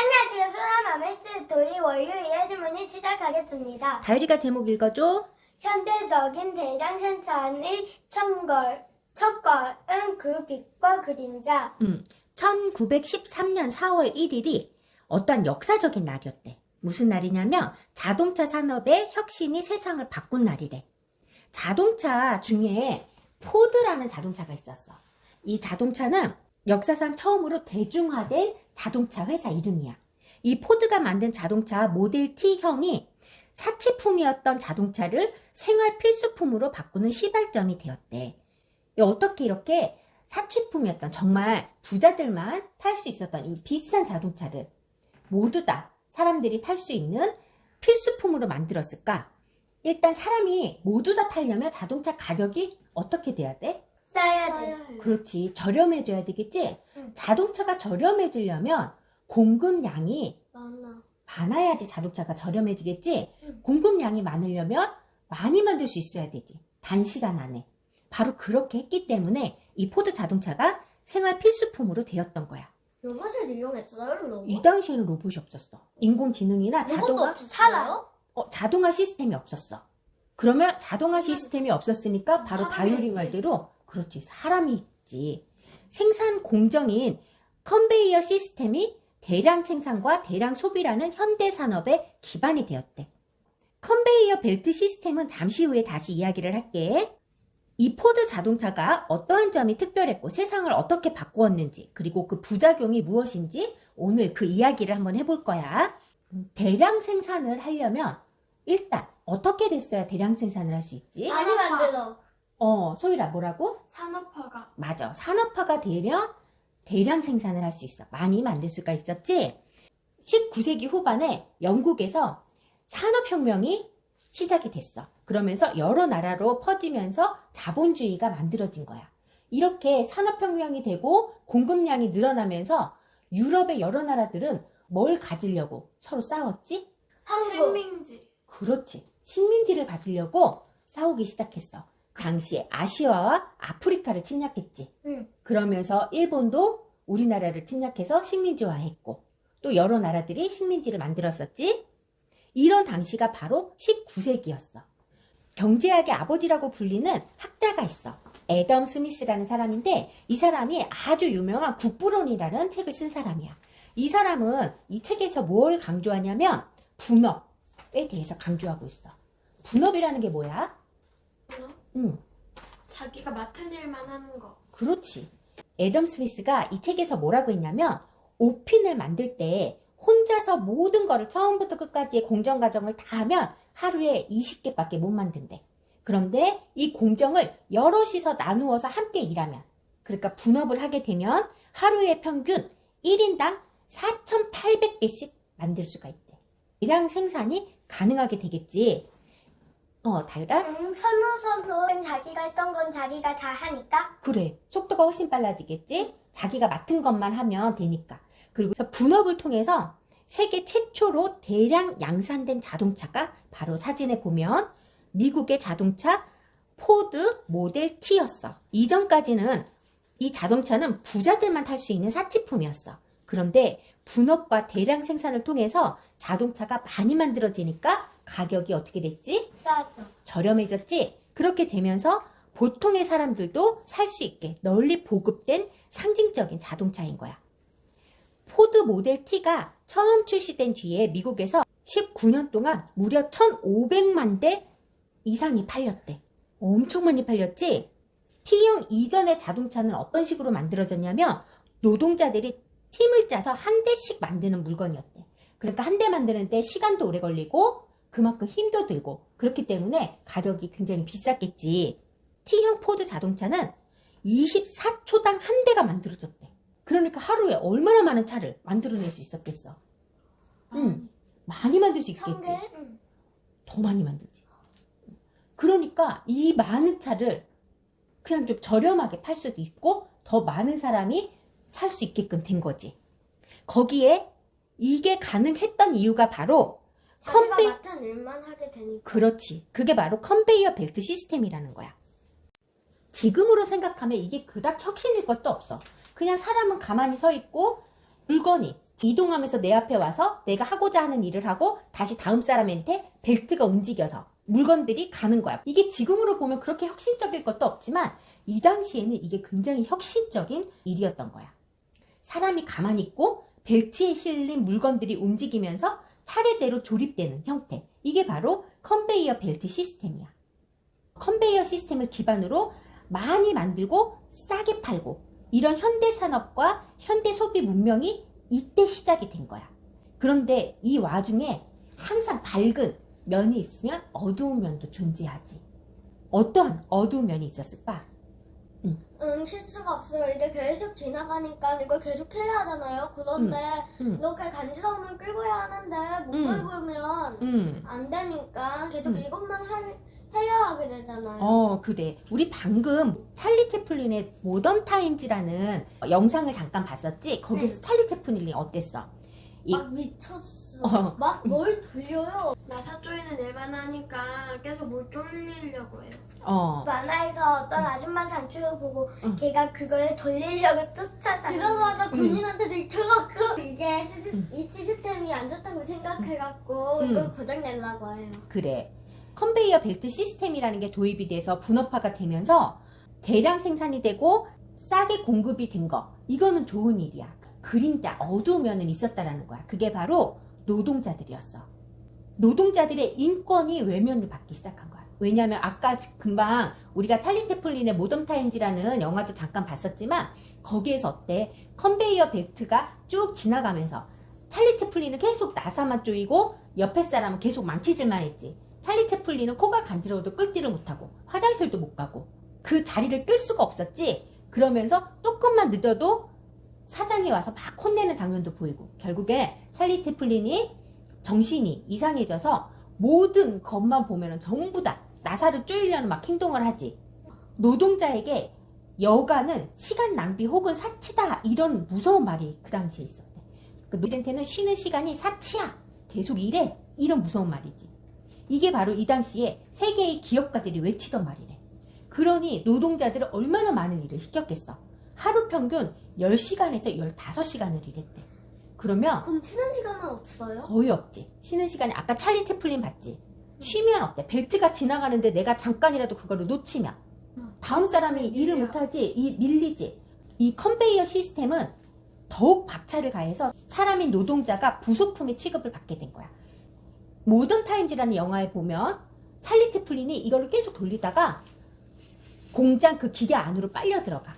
안녕하세요. 소나마메스 도이 월요일 질문이 시작하겠습니다. 다율이가 제목 읽어줘. 현대적인 대량 생산의 첫걸, 첫걸은 그 빛과 그림자. 음, 1913년 4월 1일이 어떠한 역사적인 날이었대. 무슨 날이냐면 자동차 산업의 혁신이 세상을 바꾼 날이래. 자동차 중에 포드라는 자동차가 있었어. 이 자동차는 역사상 처음으로 대중화된 자동차 회사 이름이야. 이 포드가 만든 자동차 모델 T형이 사치품이었던 자동차를 생활 필수품으로 바꾸는 시발점이 되었대. 어떻게 이렇게 사치품이었던 정말 부자들만 탈 수 있었던 이 비싼 자동차를 모두 다 사람들이 탈 수 있는 필수품으로 만들었을까? 일단 사람이 모두 다 타려면 자동차 가격이 어떻게 돼야 돼? 싸야 돼. 그렇지. 저렴해져야 되겠지? 응. 자동차가 저렴해지려면 공급량이 많아. 많아야지 자동차가 저렴해지겠지? 응. 공급량이 많으려면 많이 만들 수 있어야 되지. 단시간 안에. 바로 그렇게 했기 때문에 이 포드 자동차가 생활 필수품으로 되었던 거야. 로봇을 이용했어요, 로봇? 이 당시에는 로봇이 없었어. 인공지능이나 자동화, 살아요? 어, 자동화 시스템이 없었어. 그러면 자동화 시스템이 없었으니까 바로 다율이 있지. 말대로 그렇지 사람이 있지. 생산 공정인 컨베이어 시스템이 대량 생산과 대량 소비라는 현대 산업의 기반이 되었대. 컨베이어 벨트 시스템은 잠시 후에 다시 이야기를 할게. 이 포드 자동차가 어떠한 점이 특별했고 세상을 어떻게 바꾸었는지 그리고 그 부작용이 무엇인지 오늘 그 이야기를 한번 해볼 거야. 음, 대량 생산을 하려면 일단 어떻게 됐어야 대량 생산을 할 수 있지? 많이 만들어. 어, 소율아 뭐라고? 산업화가. 맞아. 산업화가 되면 대량 생산을 할 수 있어. 많이 만들 수가 있었지? 19세기 후반에 영국에서 산업혁명이 시작이 됐어. 그러면서 여러 나라로 퍼지면서 자본주의가 만들어진 거야. 이렇게 산업혁명이 되고 공급량이 늘어나면서 유럽의 여러 나라들은 뭘 가지려고 서로 싸웠지? 식민지. 그렇지. 식민지를 가지려고 싸우기 시작했어. 그 당시에 아시아와 아프리카를 침략했지. 응. 그러면서 일본도 우리나라를 침략해서 식민지화했고 또 여러 나라들이 식민지를 만들었었지. 이런 당시가 바로 19세기였어. 경제학의 아버지라고 불리는 학자가 있어. 애덤 스미스라는 사람인데 이 사람이 아주 유명한 국부론이라는 책을 쓴 사람이야. 이 사람은 이 책에서 뭘 강조하냐면 분업에 대해서 강조하고 있어. 분업이라는 게 뭐야? 분업? 응, 자기가 맡은 일만 하는 거. 그렇지. 애덤 스미스가 이 책에서 뭐라고 했냐면 오핀을 만들 때 혼자서 모든 거를 처음부터 끝까지의 공정 과정을 다 하면 하루에 20개밖에 못 만든대. 그런데 이 공정을 여럿이서 나누어서 함께 일하면 그러니까 분업을 하게 되면 하루에 평균 1인당 4,800개씩 만들 수가 있대. 대량 생산이 가능하게 되겠지. 어, 달라? 응, 선호선호 자기가 했던 건 자기가 다 하니까. 그래. 속도가 훨씬 빨라지겠지? 자기가 맡은 것만 하면 되니까. 그리고 분업을 통해서 세계 최초로 대량 양산된 자동차가 바로 사진에 보면 미국의 자동차 포드 모델 T였어. 이전까지는 이 자동차는 부자들만 탈 수 있는 사치품이었어. 그런데 분업과 대량 생산을 통해서 자동차가 많이 만들어지니까 가격이 어떻게 됐지? 싸죠. 저렴해졌지? 그렇게 되면서 보통의 사람들도 살 수 있게 널리 보급된 상징적인 자동차인 거야. 포드 모델 T가 처음 출시된 뒤에 미국에서 19년 동안 무려 1,500만 대 이상이 팔렸대. 엄청 많이 팔렸지? T형 이전의 자동차는 어떤 식으로 만들어졌냐면 노동자들이 팀을 짜서 한 대씩 만드는 물건이었대. 그러니까 한 대 만드는데 시간도 오래 걸리고 그만큼 힘도 들고 그렇기 때문에 가격이 굉장히 비쌌겠지. T형 포드 자동차는 24초당 한 대가 만들어졌대. 그러니까 하루에 얼마나 많은 차를 만들어낼 수 있었겠어. 응, 많이 만들 수 있겠지. 더 많이 만들지. 그러니까 이 많은 차를 그냥 좀 저렴하게 팔 수도 있고 더 많은 사람이 살 수 있게끔 된 거지. 거기에 이게 가능했던 이유가 바로 컴페- 맡은 일만 하게 되니까. 그렇지. 그게 바로 컨베이어 벨트 시스템이라는 거야. 지금으로 생각하면 이게 그닥 혁신일 것도 없어. 그냥 사람은 가만히 서 있고 물건이 이동하면서 내 앞에 와서 내가 하고자 하는 일을 하고 다시 다음 사람한테 벨트가 움직여서 물건들이 가는 거야. 이게 지금으로 보면 그렇게 혁신적일 것도 없지만 이 당시에는 이게 굉장히 혁신적인 일이었던 거야. 사람이 가만히 있고 벨트에 실린 물건들이 움직이면서 차례대로 조립되는 형태. 이게 바로 컨베이어 벨트 시스템이야. 컨베이어 시스템을 기반으로 많이 만들고 싸게 팔고 이런 현대 산업과 현대 소비 문명이 이때 시작이 된 거야. 그런데 이 와중에 항상 밝은 면이 있으면 어두운 면도 존재하지. 어떠한 어두운 면이 있었을까? 응, 실수가 없어요. 이제 계속 지나가니까 이걸 계속 해야 하잖아요. 그런데 음. 이렇게 간지러우면 끌고 해야 하는데 못 음. 끌고면 음. 안 되니까 계속 음. 이것만 하- 해야 하게 되잖아요. 어, 그래. 우리 방금 찰리 채플린의 모던 타임즈라는 영상을 잠깐 봤었지? 거기서 찰리 채플린이 어땠어? 이- 막 미쳤어. 어. 막뭘 돌려요. 나사 쪼이는 일만 하니까 계속 뭘 쫄리려고 해요. 어. 만화에서 어떤 아줌마 단추를 보고 응. 걔가 그걸 돌리려고 쫓아다니 그러다가 군인한테 들켜갖고 이게 시스- 응. 이 시스템이 안 좋다고 생각해갖고 응. 이걸 고장 내려고 해요. 그래. 컨베이어 벨트 시스템이라는 게 도입이 돼서 분업화가 되면서 대량 생산이 되고 싸게 공급이 된 거. 이거는 좋은 일이야. 그림자, 어두운 면은 있었다라는 거야. 그게 바로 노동자들이었어. 노동자들의 인권이 외면을 받기 시작한 거야. 왜냐하면 아까 금방 우리가 찰리 채플린의 모던 타임즈라는 영화도 잠깐 봤었지만 거기에서 어때? 컨베이어 벨트가 쭉 지나가면서 찰리 채플린은 계속 나사만 쪼이고 옆에 사람은 계속 망치질만 했지. 찰리 채플린은 코가 간지러워도 끌지를 못하고 화장실도 못 가고 그 자리를 끌 수가 없었지. 그러면서 조금만 늦어도 사장이 와서 막 혼내는 장면도 보이고 결국에 찰리 채플린이 정신이 이상해져서 모든 것만 보면은 전부 다 나사를 쪼이려는 막 행동을 하지. 노동자에게 여가는 시간 낭비 혹은 사치다 이런 무서운 말이 그 당시에 있었대. 그 노동한테는 쉬는 시간이 사치야. 계속 일해. 이런 무서운 말이지. 이게 바로 이 당시에 세계의 기업가들이 외치던 말이래. 그러니 노동자들은 얼마나 많은 일을 시켰겠어. 하루 평균 10시간에서 15시간을 일했대. 그러면 그럼 쉬는 시간은 없어요? 거의 없지. 쉬는 시간에 아까 찰리 채플린 봤지. 쉬면 어때? 벨트가 지나가는데 내가 잠깐이라도 그거를 놓치면 다음 사람이 일을 못하지, 이 밀리지. 이 컨베이어 시스템은 더욱 박차를 가해서 사람인 노동자가 부속품의 취급을 받게 된 거야. 모던 타임즈라는 영화에 보면 찰리 채플린이 이거를 계속 돌리다가 공장 그 기계 안으로 빨려 들어가.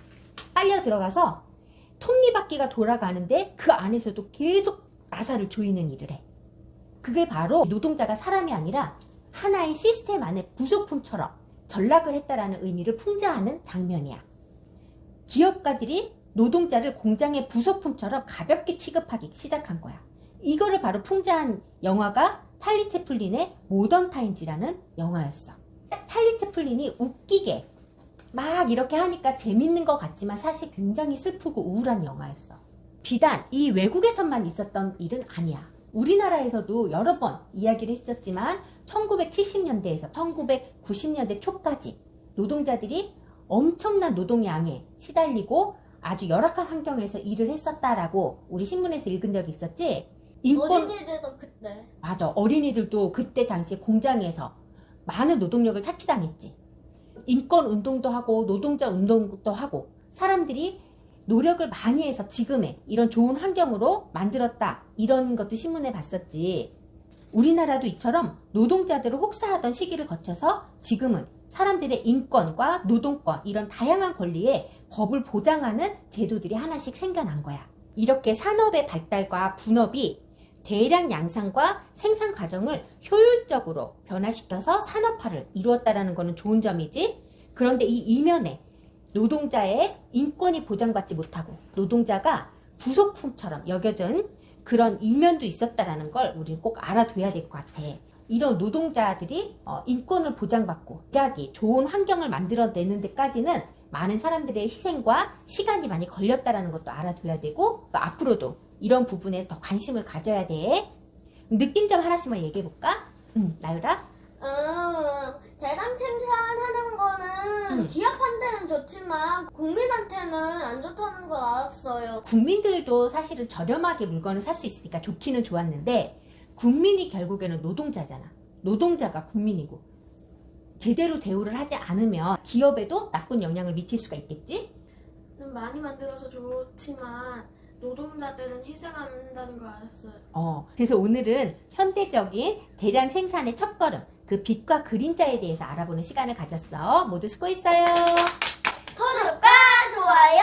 빨려 들어가서 톱니바퀴가 돌아가는데 그 안에서도 계속 나사를 조이는 일을 해. 그게 바로 노동자가 사람이 아니라 하나의 시스템 안에 부속품처럼 전락을 했다라는 의미를 풍자하는 장면이야. 기업가들이 노동자를 공장의 부속품처럼 가볍게 취급하기 시작한 거야. 이거를 바로 풍자한 영화가 찰리 채플린의 모던 타임즈라는 영화였어. 찰리 채플린이 웃기게 막 이렇게 하니까 재밌는 것 같지만 사실 굉장히 슬프고 우울한 영화였어. 비단 이 외국에서만 있었던 일은 아니야. 우리나라에서도 여러 번 이야기를 했었지만 1970년대에서 1990년대 초까지 노동자들이 엄청난 노동량에 시달리고 아주 열악한 환경에서 일을 했었다라고 우리 신문에서 읽은 적이 있었지. 인권 어린이들도 그때 맞아. 어린이들도 그때 당시에 공장에서 많은 노동력을 착취당했지. 인권 운동도 하고 노동자 운동도 하고 사람들이 노력을 많이 해서 지금의 이런 좋은 환경으로 만들었다. 이런 것도 신문에 봤었지. 우리나라도 이처럼 노동자들을 혹사하던 시기를 거쳐서 지금은 사람들의 인권과 노동권 이런 다양한 권리에 법을 보장하는 제도들이 하나씩 생겨난 거야. 이렇게 산업의 발달과 분업이 대량 양산과 생산 과정을 효율적으로 변화시켜서 산업화를 이루었다라는 것은 좋은 점이지. 그런데 이 이면에 노동자의 인권이 보장받지 못하고 노동자가 부속품처럼 여겨진 그런 이면도 있었다라는 걸 우리 꼭 알아둬야 될 것 같아. 이런 노동자들이 어, 인권을 보장받고 일하기 좋은 환경을 만들어내는 데까지는 많은 사람들의 희생과 시간이 많이 걸렸다라는 것도 알아둬야 되고 또 앞으로도 이런 부분에 더 관심을 가져야 돼. 느낀 점 하나씩만 얘기해 볼까? 응, 나유라. 음, 대량 생산하는 거는 음. 기업한테는 좋지만 국민한테는 안 좋다는 걸 알았어요. 국민들도 사실은 저렴하게 물건을 살 수 있으니까 좋기는 좋았는데 국민이 결국에는 노동자잖아. 노동자가 국민이고 제대로 대우를 하지 않으면 기업에도 나쁜 영향을 미칠 수가 있겠지? 많이 만들어서 좋지만 노동자들은 희생한다는 걸 알았어요. 어, 그래서 오늘은 현대적인 대량 생산의 첫걸음, 그 빛과 그림자에 대해서 알아보는 시간을 가졌어. 모두 수고했어요. 구독과 좋아요